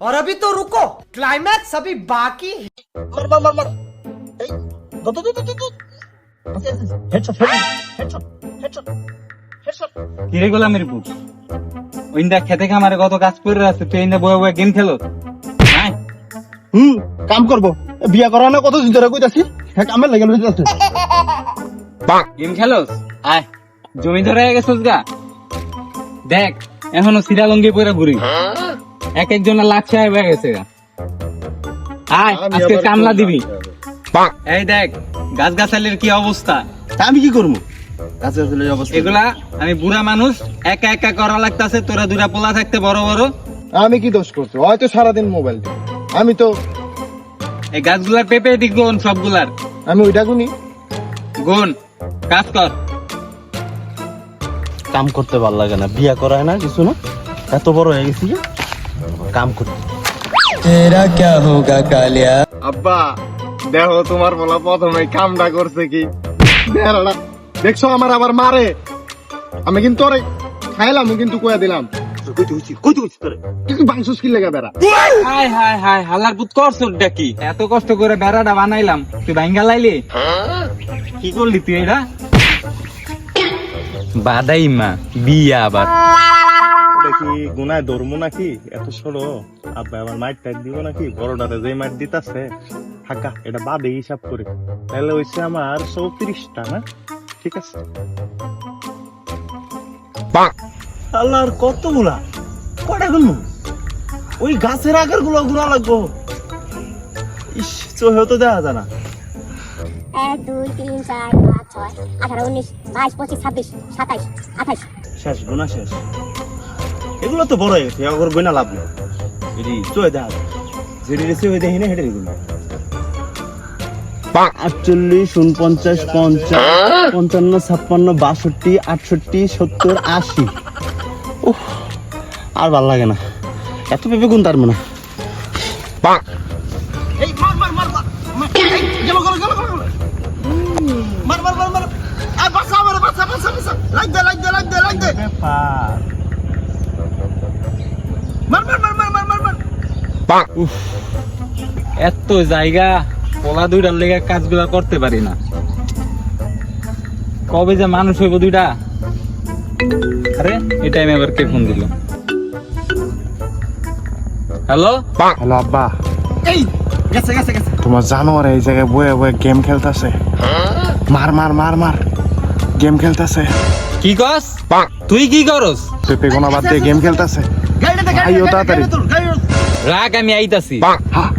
और अभी तो रुको क्लाइमैक्स अभी बाकी है মার মার মার মার এই দো দো দো দো দো হেডশট হেডশট হেডশট হেডশট কিরে গোলামের পুত ওইন্দা খেতে খামারে কত কাজ করে আছে তুই ইন্দা বয়ে বয়ে গেম খেলো নাই হুম কাম করব বিয়া করা না কত দিন ধরে কইতাছি হ্যাঁ লাগে গেম খেলোস? আয় জমি ধরে গেছিস গা। দেখ এখনও সিরালঙ্গি পরে ঘুরি। এক একজনের লাখ সাহেব হয়ে গেছে গা। আয় আজকে কামলা দিবি। এই দেখ গাছ গাছালির কি অবস্থা? তা আমি কি করব? এগুলা আমি বুড়া মানুষ একা একা করা লাগতাছে তোরা দুরা পোলা থাকতে বড় বড়। আমি কি দোষ করছি? হয়তো সারাদিন মোবাইল আমি তো এই গাছগুলার পেপে দিক গোন সবগুলার। আমি ওইটা গুনি। গোন কাজ কর। কাম করতে ভালো লাগে না বিয়া করায় না কিছু না। এত বড় হয়ে গেছি যে কাম করতে আব্বা দেখো তোমার বলা প্রথমে কামটা করছে কি? দেখছ আমার আবার মারে? আমি কিন্তু খাইলাম কিন্তু কয়ে দিলাম। কইতে হইছি কইতে হইছি তোরে। কিন্তু বাংশুস কি লেগে বেড়া? হাই হাই হাই হালার পুত করছ ডাকি এত কষ্ট করে বেড়াটা বানাইলাম তুই ভাঙ্গা লাইলি? কি করলি তুই এটা? বাদাই মা বিয়া আবার। কি গুনায় ধরবো নাকি? এত সরো। আব্বা আবার মাইট টাইট দিব নাকি? বড়টাতে যে মাইট দিতাছে থাকা এটা বাদে হিসাব করে। তাহলে হইছে আমার চৌত্রিশটা না? ঠিক আছে? আল্লাহর কতগুলা কয়টা গুনবো ওই গাছের আগেরগুলো গুলা লাগবো। ইস চোখেও তো দেখা যায় না। এক দুই তিন চার পাঁচ ছয় আঠারো উনিশ বাইশ পঁচিশ ছাব্বিশ সাতাইশ আঠাইশ শেষ গুণা শেষ। এগুলো তো বড় হয়ে গেছে এগুলো গুণা লাভ নেই। এটি চোখে দেখা যায়। যেটি রেসে হয়ে দেখি না হেঁটে এগুলো আটচল্লিশ উনপঞ্চাশ পঞ্চাশ পঞ্চান্ন ছাপ্পান্ন বাষট্টি আটষট্টি সত্তর আশি। আর ভালো লাগে না এত পেঁপে গুণ তার মানে এত জায়গা পোলা দুইটার লেগে কাজগুলা করতে পারি না কবে যে মানুষ হইব দুইটা আরে এই টাইমে আবার কে ফোন দিল? হ্যালো হ্যালো আব্বা। এই গেছে গেছে গেছে। তোমার জানোয়ার এই জায়গায় বয়ে বয়ে গেম খেলতেছে। মার মার মার মার। গেম খেলতেছে। কি কস? তুই কি করস? পেপে গোনা বাদ দিয়ে গেম খেলতেছে। আইও তাড়াতাড়ি। রাগ আমি আইতাছি। হ্যাঁ।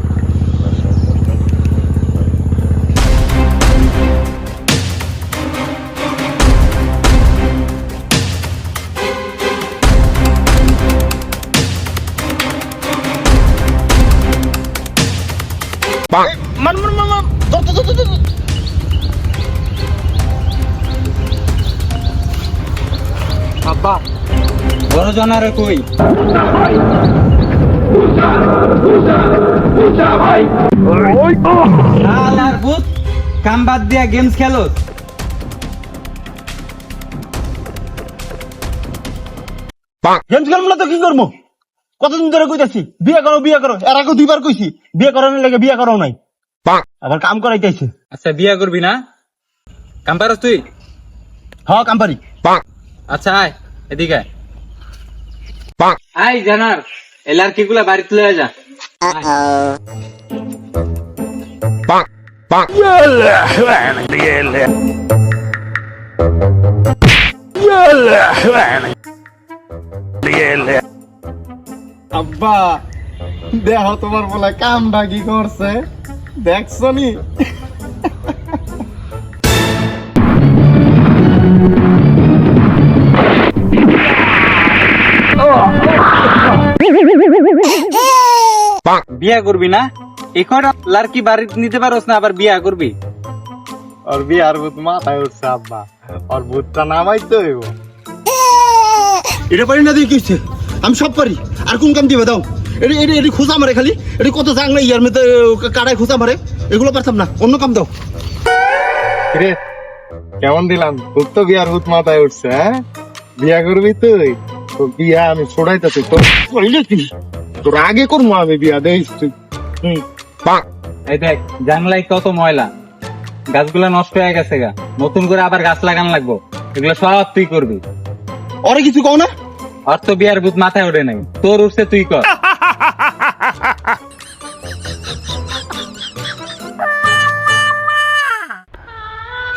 বড় জনারে কই? শালার ভূত, কাম বাদ দিয়া গেমস খেলো। গেমস খেলব না তো কি করব কতদিন ধরে কইতাছি বিয়ে করো বিয়ে করো। এর আগে দুইবার কইছি বিয়ে করানোর লাগে বিয়ে করাও নাই। আবার কাম করাইতেছে আচ্ছা বিয়া করবি না? কাম পারস তুই? হ্যাঁ কাম পারি। আচ্ছা আয়। এদিকে আয়। আয় জানার এলার কি গুলা বাড়িতে লয়ে যা। আব্বা দেহ তোমার বলে কামটা কি করছে। দেখছ নি? বিয়া করবি না? এখন লারকি বাড়ি নিতে পারস না আবার বিয়া করবি? আর বিয়ার ভূত মাথায় উঠছে আব্বা। আর ভূতটা নামাইতে হইব। এটা পারি না দিয়ে কি হচ্ছে? আমি সব পারি। আর কোন কাম দিবে দাও। এটি এটি এটি খোঁজা মারে খালি। এটি কত জাং না ইয়ার মধ্যে কাটায় খোঁজা মারে। এগুলো পারতাম না। অন্য কাম দাও। রে কেমন দিলাম? খুব তো বিয়ার হুত মাথায় উঠছে হ্যাঁ? বিয়া করবি তুই? তো বিয়া আমি ছড়াইতেছি তোর কইলে কি? তোর আগে করব আমি বিয়া দেখিস তুই। হুম। এই দেখ জানলাই কত ময়লা। গাছগুলা নষ্ট হয়ে গেছে গা। নতুন করে আবার গাছ লাগান লাগবো। এগুলো সব তুই করবি। ওরে কিছু কও না। আর তো বিয়ার বুধ মাথায় ওঠে নাই। তোর উঠছে তুই কর।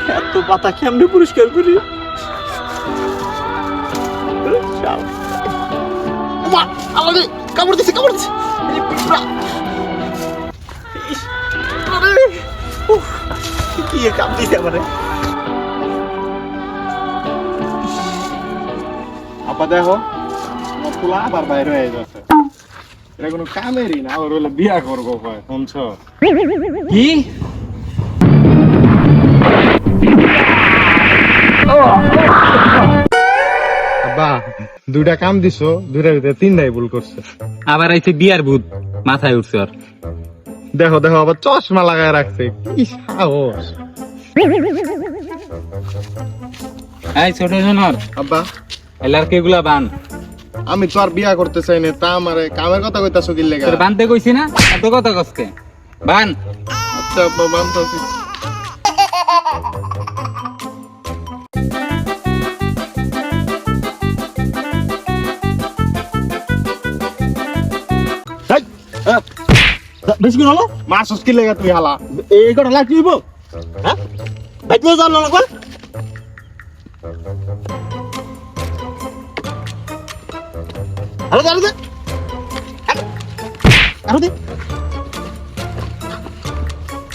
এত পাতা কেমনে পরিষ্কার করি? কামড় দিছে কামড় দিছে। কি কামড় দিছে আমারে। আপা দেখো আমার আবার বাইরে হয়ে যাচ্ছে। এটা কোনো কামেরই না ওর হলে বিয়া করব কয় শুনছ? কি? আব্বা দুইটা কাম দিছো দুইটার ভিতরে তিনটাই ভুল করছে। আবার আইছে বিয়ার ভূত। মাথায় উঠছে ওর। দেখো দেখো আবার চশমা লাগায় রাখছে। কি সাহস। এই ছোট সোনর আব্বা। এলার কেগুলা বান? আমি তো আর বিয়া করতে চাই না তা আমার কামের কথা কইতাছো কি লেগা তোর বানতে কইছি না? এত কথা কসকে। বান। আচ্ছা আব্বা বানতাছি। এই, বেশি কি হলো? মাসুস কি লেগে তুই হালা? এই কটা লাগ দিব হ্যাঁ? বাইতে যাও না লাগবে আরও আরও দে। আরও দে।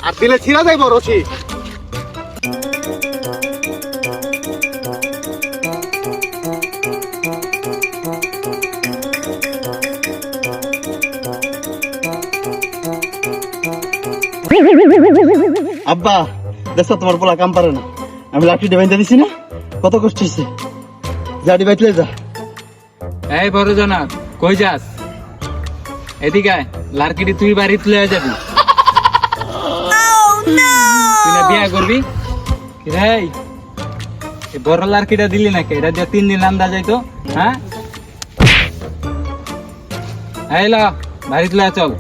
আর দিলে ছিড়া যাইব রশি। আব্বা দেখো তোমার পোলা কাম পারে না। আমি লাঠি ডেবাইতে দিছি না? কত কষ্ট হয়েছে জাডি বাইতলে যা। এই বড় জনা কই যাস? এদিকে লারকিটি তুই বাড়ি তুলে যাবি। তুই না বিয়া করবি? রে এই বড় লারকিটা দিলি নাকি? এটা দিয়ে তিন দিন রান্দা যাইতো হ্যাঁ? এই ল বাড়ি তুলে চল।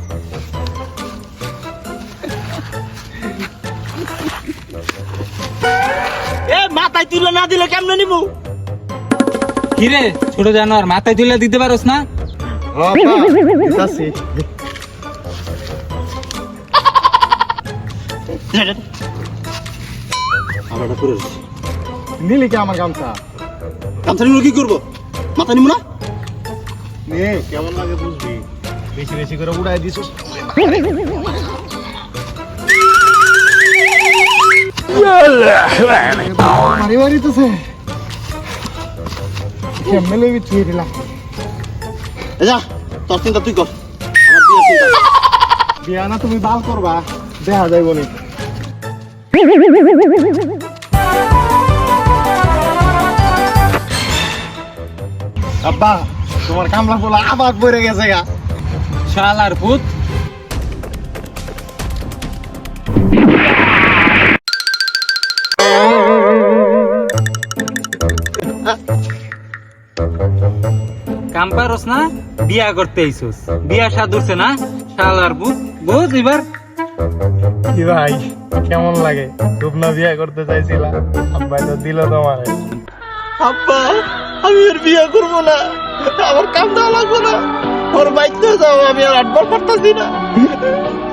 মাথায় তুলে না দিলে কেমনে নিবো? কিরে ছোট জানোয়ার মাথায় তুলে দিতে পারোস না? নিলি কি আমার গামছা? গামছা নিলে কি করব? মাথা নিবো না? নে কেমন লাগে বুঝবি? বেশি বেশি করে উড়াই দিছ মারি মারি তো কেমনে লেগে ছুঁয়ে দিলাম? এ যা তোর চিন্তা তুই কর। আমার বিয়ের চিন্তা। বিয়া না তুমি বাল করবা। দেখা যাইব নি আব্বা তোমার কামলা পোলা আবার পড়ে গেছে গা। শাল শালার ভূত। কাম পারস না? বিয়া করতে আইসুস। বিয়া সাধুরছে না? শালার ভূত বুঝ এবার। কি ভাই কেমন লাগে? রূপনা বিয়া করতে চাইছিলাম আব্বা তো দিল তোমার। আব্বা আমি আর বিয়ে করব না। আমার কাম দেওয়া লাগবে না। ওর বাইতে যাও আমি আর আটবার পারতাছি না।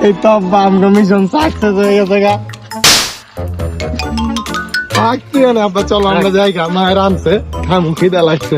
এই তো আব্বা আমরা মিশন সাকসেস হয়ে গেছে গা। থাকতে না আব্বা চলো আমরা যাই গা। মায়ের আনছে খামু খিদা লাগছে